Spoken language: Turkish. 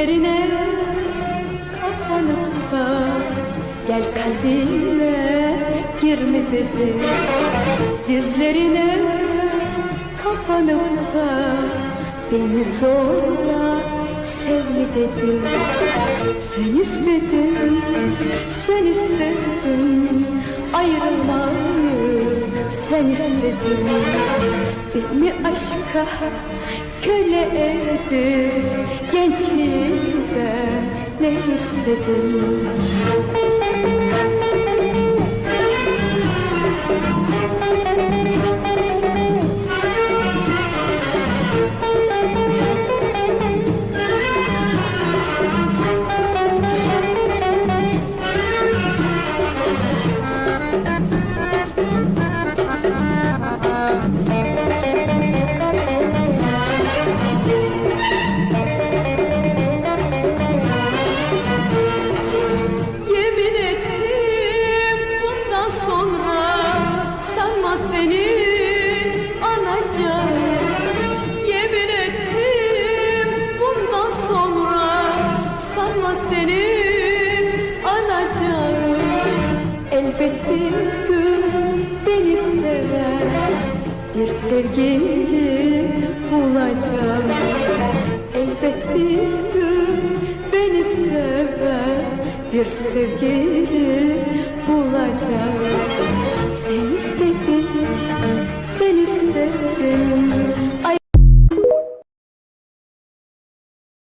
Dizlerine kapanıp da Gel kalbime girme dedi. Dizlerine kapanıp da Beni zorla sevme dedi. Sen istedin, sen istedin Ayrılmayı sen istedin Beni aşka köle edip Gençliğimde ne istedin seni anacağım. Elbet bir gün beni sever bir sevgili bulacağım. Elbet bir gün beni sever bir sevgili